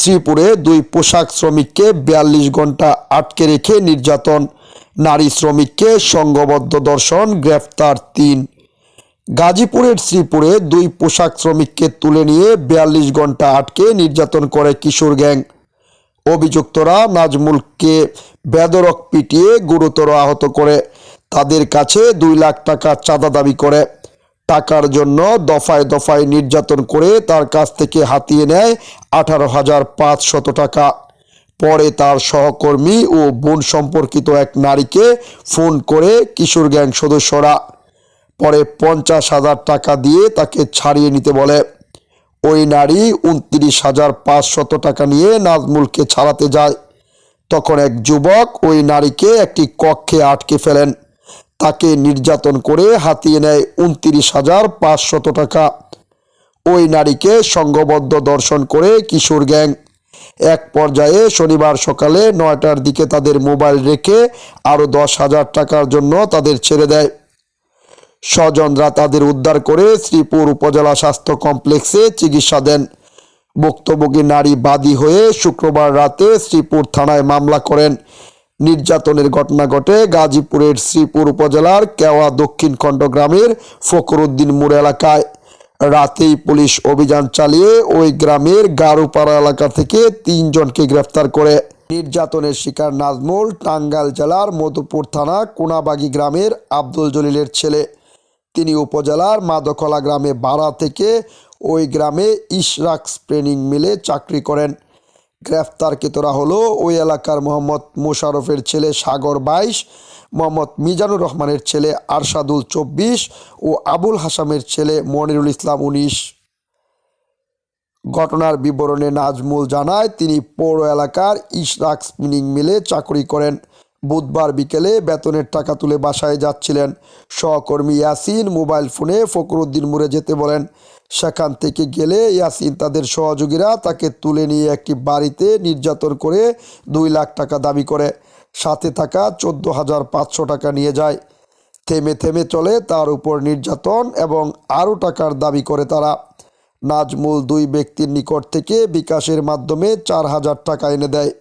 শ্রীপুরে দুই পোশাক শ্রমিককে বিয়াল্লিশ ঘণ্টা আটকে রেখে নির্যাতন। নারী শ্রমিককে সংঘবদ্ধ দর্শন, গ্রেফতার তিন। গাজীপুরের শ্রীপুরে দুই পোশাক শ্রমিককে তুলে নিয়ে বিয়াল্লিশ ঘণ্টা আটকে নির্যাতন করে কিশোর গ্যাং। অভিযুক্তরা নাজমুলকে বেদরক পিটিয়ে গুরুতর আহত করে। তাদের কাছে দুই লাখ টাকা চাঁদা দাবি করে। টাকার জন্য দফায় দফায় নির্যাতন করে তার কাছ থেকে হাতিয়ে নেয় আঠারো হাজার পাঁচশত টাকা। পরে তার সহকর্মী ও বোন সম্পর্কিত এক নারীকে ফোন করে কিশোর গ্যাং সদস্যরা। পরে পঞ্চাশ হাজার টাকা দিয়ে তাকে ছাড়িয়ে নিতে বলে। ওই নারী উনত্রিশ হাজার পাঁচশত টাকা নিয়ে নাজমুলকে ছাড়াতে যায়। তখন এক যুবক ওই নারীকে একটি কক্ষে আটকে ফেলেন। তাকে নির্যাতন করে হাতিয়ে নেয় উনত্রিশ হাজার পাঁচশত টাকা। ওই নারীকে সংঘবদ্ধ দর্শন করে কিশোর গ্যাং এক পর্যায়ে শনিবার সকালে নয়টার দিকে তাদের মোবাইল রেখে আরও দশ হাজার টাকার জন্য তাদের ছেড়ে দেয়। স্বজনরা তাদের উদ্ধার করে শ্রীপুর উপজেলা স্বাস্থ্য কমপ্লেক্সে চিকিৎসা দেন। ভুক্তভোগী নারী বাদী হয়ে শুক্রবার রাতে শ্রীপুর থানায় মামলা করেন। নির্যাতনের ঘটনা ঘটে গাজীপুরের শ্রীপুর উপজেলার কেওয়া দক্ষিণ খণ্ড গ্রামের ফকরুদ্দিন মোড় এলাকায়। রাতেই পুলিশ অভিযান চালিয়ে ওই গ্রামের গারুপাড়া এলাকা থেকে তিনজনকে গ্রেফতার করে। নির্যাতনের শিকার নাজমুল টাঙ্গাইল জেলার মধুপুর থানা কোনাবাগি গ্রামের আব্দুল জলিলের ছেলে। তিনি উপজেলার মাদকলা গ্রামে ভাড়া থেকে ওই গ্রামে ইশরাক স্প্রেনিং মিলে চাকরি করেন। গ্রেফতারকৃতরা হলো ওই এলাকার মোহাম্মদ মোশারফের ছেলে সাগর বাইশ, মোহাম্মদ মিজানুর রহমানের ছেলে আরশাদুল চব্বিশ ও আবুল হাসামের ছেলে মনিরুল ইসলাম উনিশ। ঘটনার বিবরণে নাজমুল জানায়, তিনি পৌর এলাকার ইশরাক স্পিনিং মিলে চাকরি করেন। বুধবার বিকেলে বেতনের টাকা তুলে বাসায় যাচ্ছিলেন। সহকর্মী ইয়াসিন মোবাইল ফোনে ফকরুদ্দিন মুড়ে যেতে বলেন সেখান থেকে গেলে ইয়াসিন তাদের সহযোগীরা তাকে তুলে নিয়ে একটি বাড়িতে নির্যাতন করে দুই লাখ টাকা দাবি করে। সাথে থাকা চোদ্দ হাজার পাঁচশো টাকা নিয়ে যায়। থেমে থেমে চলে তার উপর নির্যাতন এবং আরও টাকার দাবি করে তারা। নাজমুল দুই ব্যক্তির নিকট থেকে বিকাশের মাধ্যমে চার হাজার টাকা এনে দেয়।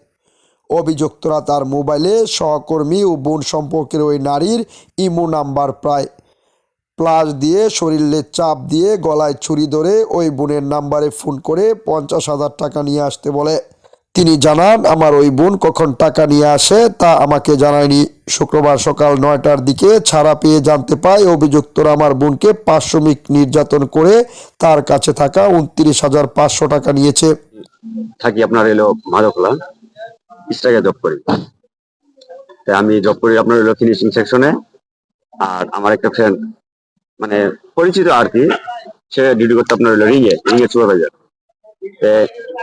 অভিযুক্তরা তার মোবাইলে সহকর্মী ও বোন সম্পর্কের ওই নারীর ইমো নাম্বার প্রায় প্লাস দিয়ে শরীরে চাপ দিয়ে গলায় ছুরি ধরে ওই বোনের নাম্বারে ফোন করে পঞ্চাশ হাজার টাকা নিয়ে আসতে বলে। তিনি জানান, আমার ওই বোন কখন টাকা নিয়ে আসে তা আমাকে জানায়নি। শুক্রবার সকাল নয়টার দিকে ছাড়া পেয়ে জানতে পাই অভিযুক্তরা আমার বোনকে পাঁচশমিক নির্যাতন করে তার কাছে থাকা উনত্রিশ হাজার পাঁচশো টাকা নিয়েছে। থাকি আপনার এলো মাদকলা ইস্টাকে জব করি। আমি জব করি আপনার এলো ফিনিশিং সেকশনে আর আমার একটা ফ্রেন্ড মানে পরিচিত আর কি সে ডিউটি করতে আপনার হলো রিঙে রিঙে সুপারভাইজার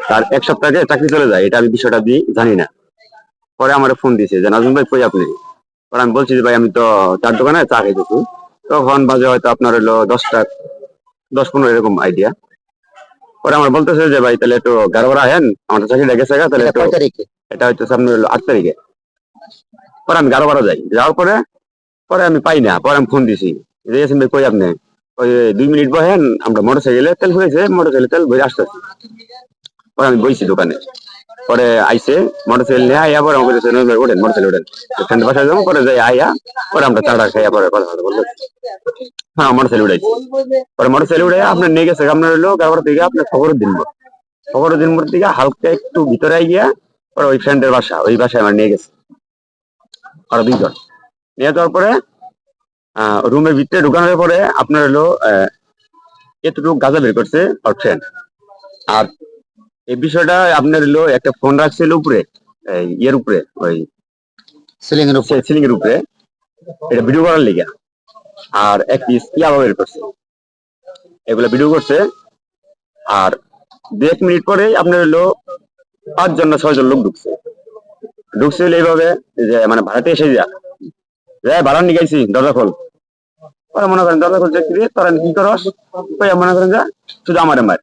তার এক সপ্তাহ আগে চাকরি চলে যায় এটা আমি বিষয়টা দিয়ে জানি না। পরে আমার ফোন দিয়েছে যে নাজুম ভাই কই আপনি? পরে আমি বলছি যে ভাই আমি তো চার দোকানে চা খাইতেছি। তখন বাজে হয়তো আপনার হলো দশটা দশ পনেরো এরকম আইডিয়া পরে আমার বলতেছে যে ভাই তাহলে একটু গাড়ি আহেন আমার চাকরিটা গেছে তাহলে একটু এটা হয়তো সামনে হলো আট তারিখে। পরে আমি গারো বারো যাই। যাওয়ার পরে পরে আমি পাই না পরে আমি ফোন দিছি। যে ইয়াসিন কই আপনি? ওই দুই মিনিট বহেন আমরা মোটর সাইকেলে তেল হয়েছে মোটর সাইকেলে তেল ভরে আসতেছি। পরে আমি বইছি দোকানে। পরে আইসে মোটর সাইকেল নিয়ে আইয়া পরে আমাকে বলছে, "নজরুল ওঠেন মোটর সাইকেল ওঠেন ফ্রেন্ড বাসায় যাব পরে যাই আইয়া পরে আমরা চাটা খাইয়া পরে কথা কথা বলল হ্যাঁ মোটর সাইকেল উঠাইছি। পরে মোটর সাইকেল উঠে আপনার নিয়ে গেছে আপনার হলো গারবার থেকে আপনার খবর দিন খবর দিন থেকে হালকা একটু ভিতরে গিয়া পরে ওই ফ্রেন্ডের বাসা ওই বাসায় আমার নিয়ে গেছে। আরও দুইজন। নিয়ে যাওয়ার পরে রুমের ভিতরে ঢুকানোর পরে আপনার হলো আহ, এতটুকু গাঁজা বের করছে আর ফ্রেন্ড আর এই বিষয়টা আপনার হলো একটা ফোন রাখছিল উপরে ইয়ের উপরে ওই সিলিং এর উপর। সিলিং এর উপরে। এটা ভিডিও করার লিগা। আর এক পিস ইয়াবা বের করছে। এগুলা ভিডিও করছে। আর দু এক মিনিট পরে আপনার হলো পাঁচজন না ছয়জন লোক ঢুকছে। ঢুকছে হলো এইভাবে যে মানে ভাড়াতে এসে যা যে ভাড়া নিয়ে গেছি দরজা খোল। পরে মনে করেন দরজা খুলছে কি তোরা কি করস? কই মনে করেন যা শুধু আমার আমার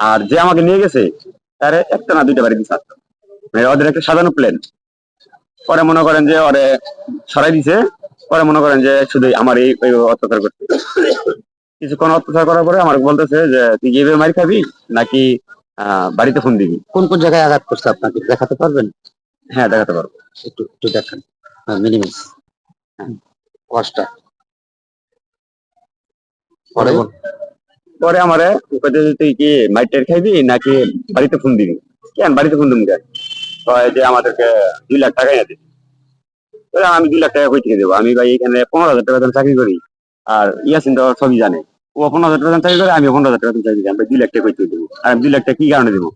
আর যে আমাকে নিয়ে গেছে তারে একটা না দুইটা বাড়ি দিচ্ছে মানে ওদের একটা সাজানো প্ল্যান পরে মনে করেন যে ওরে সরাই দিছে। পরে মনে করেন যে শুধু আমার এই অত্যাচার করতে কিছুক্ষণ অত্যাচার করার পরে আমার বলতেছে যে তুই গিয়ে মারি খাবি? নাকি বাড়িতে ফোন দিবি? কোন কোন জায়গায় আঘাত করছে আপনাকে? দেখাতে পারবেন? হ্যাঁ দেখাতে পারব। একটু একটু দেখান। মিনিমাস কষ্টটা পরে। পরে আমারে কইতে তুই কি মাইটের খাইবি নাকি বাড়িতে ফোন দিবি? কেন বাড়িতে ফোন দিবি কেন? কয় যে আমাদেরকে দুই লাখ টাকা এনে দিবি আমি দুই লাখ টাকা কই থেকে দেবো? আমি ভাই এখানে পনেরো হাজার টাকা চাকরি করি আর ইয়াসিন তো সবই জানে। ও পনেরো হাজার টাকা চাকরি করে আমি পনেরো হাজার টাকা চাকরি করি। আমি দুই লাখ টাকা কই থেকে দেবো? আর আমি দুই লাখ টাকা কি কারণে দেবো?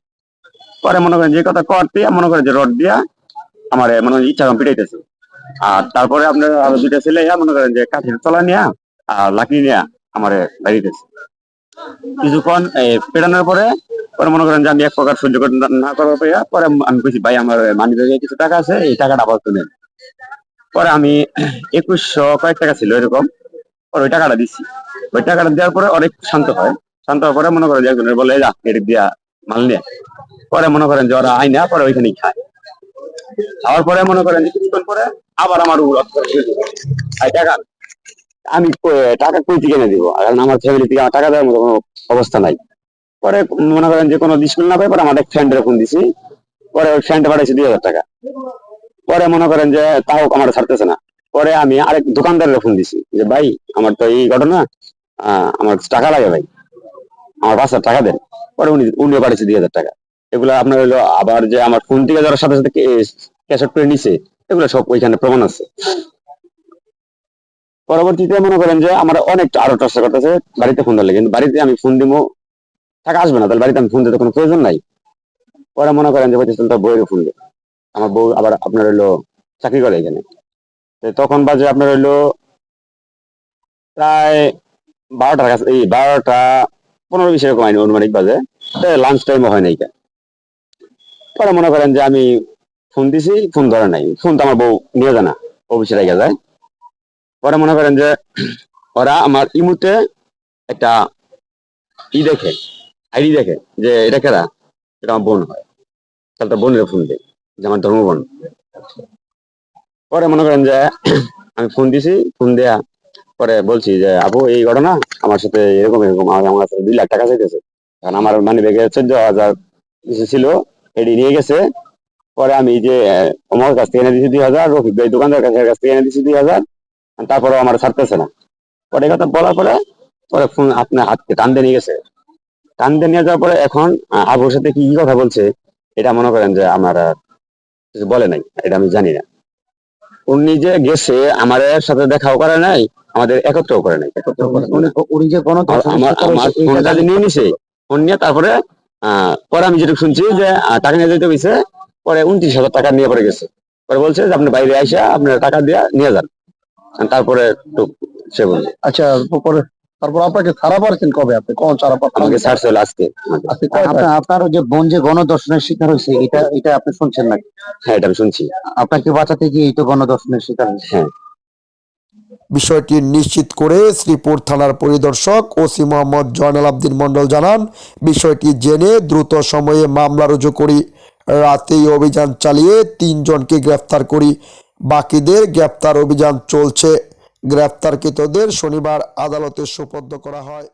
পরে মনে করেন যে কথা করতে মনে করেন যে রড দিয়া আমার মনে হয় ইচ্ছা পিটাইতেছে। আর তারপরে আপনার আরও দুইটা ছেলে মনে করেন যে কাঠের চলা নিয়া আর লাকড়ি নিয়া আমার বাড়িতেছে কিছুক্ষণ পেটানোর পরে পরে মনে করেন যে আমি এক প্রকার সহ্য না- না করার পরে পরে আমি বলছি ভাই, আমার মানি ব্যাগে কিছু টাকা আছে, এই টাকাটা আবার নেন পরে আমি একুশশো কয়েক টাকা ছিল এরকম, পরে ওই টাকাটা দিচ্ছি ওই টাকাটা দেওয়ার পরে অনেক শান্ত হয়। শান্ত হওয়ার পরে মনে করেন যে একজনের বলে যা এদিক দিয়া মাল নিয়ে পরে মনে করেন যে ওরা আইনা পরে ওইখানেই খায়। খাওয়ার পরে মনে করেন যে কিছুক্ষণ পরে আবার আমার উপর। টাকা। আমি টাকা কই থেকে এনে দিব। কারণ আমার ফ্যামিলি থেকে আমার টাকা দেওয়ার মতো কোনো অবস্থা নাই। পরে মনে করেন যে কোনো ডিসপ্লে না পাই পরে আমার এক ফ্রেন্ডের ফোন দিছি। পরে ওই ফ্রেন্ড পাঠাইছে দুই হাজার টাকা। পরে মনে করেন যে তাও আমার ছাড়তেছে না। পরে আমি আরেক দোকানদারের ফোন দিছি যে, ভাই, আমার তো এই ঘটনা আমার টাকা লাগে ভাই। আমার পাঁচ হাজার টাকা দেন। পরে উনি, উনিও পাঠিয়েছে দুই হাজার টাকা। এগুলো আপনার হলো আবার যে আমার ফোন থেকে যারা সাথে সাথে ক্যাশ করে নিছে, এগুলো সব ওইখানে প্রমাণ আছে। পরবর্তীতে মনে করেন যে আমার অনেক আরও টর্চার করতেছে, বাড়িতে ফোন দিলে কিন্তু বাড়িতে আমি ফোন দিব টাকা আসবে না, তাহলে বাড়িতে আমি ফোন দিতে কোনো প্রয়োজন নাই। পরে মনে করেন যে বলতেছেন, তার বউয়ের ফোন আমার বউ আবার আপনার হইল চাকরি করে এখানে। তখন বাজে আপনার হইল প্রায় বারোটার কাছে, এই বারোটা পনেরো বিশ এরকম আইনি অনুমানিক বাজে। লাঞ্চ টাইম হয় নাই এটা। পরে মনে করেন যে আমি ফোন দিছি ফোন ধরে নাই। ফোন তো আমার বউ নিয়ে জানা অফিসে রেখে যায়। পরে মনে করেন যে ওরা আমার ইমুতে একটা ই দেখে, আইডি দেখে যে এটা কেরা? এটা আমার বোন হয়। তাহলে তার বোনের ফোন দেয় যে আমার ধর্ম বোন পরে মনে করেন যে আমি ফোন দিছি, ফোন দেয়া পরে বলছি যে, আপু, এই ঘটনা আমার সাথে এরকম এরকম, আমার কাছে দুই লাখ টাকা চাইতেছে। কারণ আমার মানি ব্যাগে চোদ্দ হাজার ছিল, এটি নিয়ে গেছে। পরে আমি যে আমার কাছ থেকে এনে দিছি দুই হাজার, রফিক দোকানদার কাছে কাছ থেকে এনে দিছি দুই হাজার। তারপরে আমার ছাড়তেছে না। পরে কথা বলার পরে পরে ফোন আপনার হাতকে টান দিয়ে নিয়ে গেছে। টান দিয়ে নিয়ে যাওয়ার পরে এখন আবুর সাথে কি কি কথা বলছে এটা মনে করেন যে আমার কিছু বলে নাই এটা আমি জানি না। উনি যে গেছে আমার সাথে দেখাও করে নাই আমাদের একত্রও করে নাই। উনি যে আমার ফোনটা নিয়ে নিছে ফোন নিয়ে তারপরে পরে আমি যেটুকু শুনছি যে টাকা নিয়ে যেতে হয়েছে পরে উনত্রিশ হাজার টাকা নিয়ে পরে গেছে। পরে বলছে যে আপনি বাইরে আইসা আপনার টাকা দিয়ে নিয়ে যান। তারপরে একটু সে বলছে আচ্ছা পরে তারপর আপনাকে ছাড়া পারছেন কবে? আপনি কোন ছাড়া পাচ্ছেন আমাকে ছাড়ছে হলো আজকে? আপনার আপনার যে বোন যে গণদর্শনের শিকার হয়েছে এটা এটা আপনি শুনছেন না হ্যাঁ এটা আমি শুনছি। আপনাকে বাঁচাতে গিয়ে এই তো গণদর্শনের শিকার হয়েছে। বিষয়টি নিশ্চিত করে শ্রীপুর থানার পরিদর্শক ওসি মোহাম্মদ জয়নাল আবদিন মণ্ডল জানান বিষয়টি জেনে দ্রুত সময়ে মামলা রুজু করি। রাতেই অভিযান চালিয়ে তিনজনকে গ্রেফতার করি। বাকিদের গ্রেপ্তার অভিযান চলছে। গ্রেপ্তারকৃতদের শনিবার আদালতে সুপদ্ধ করা হয়।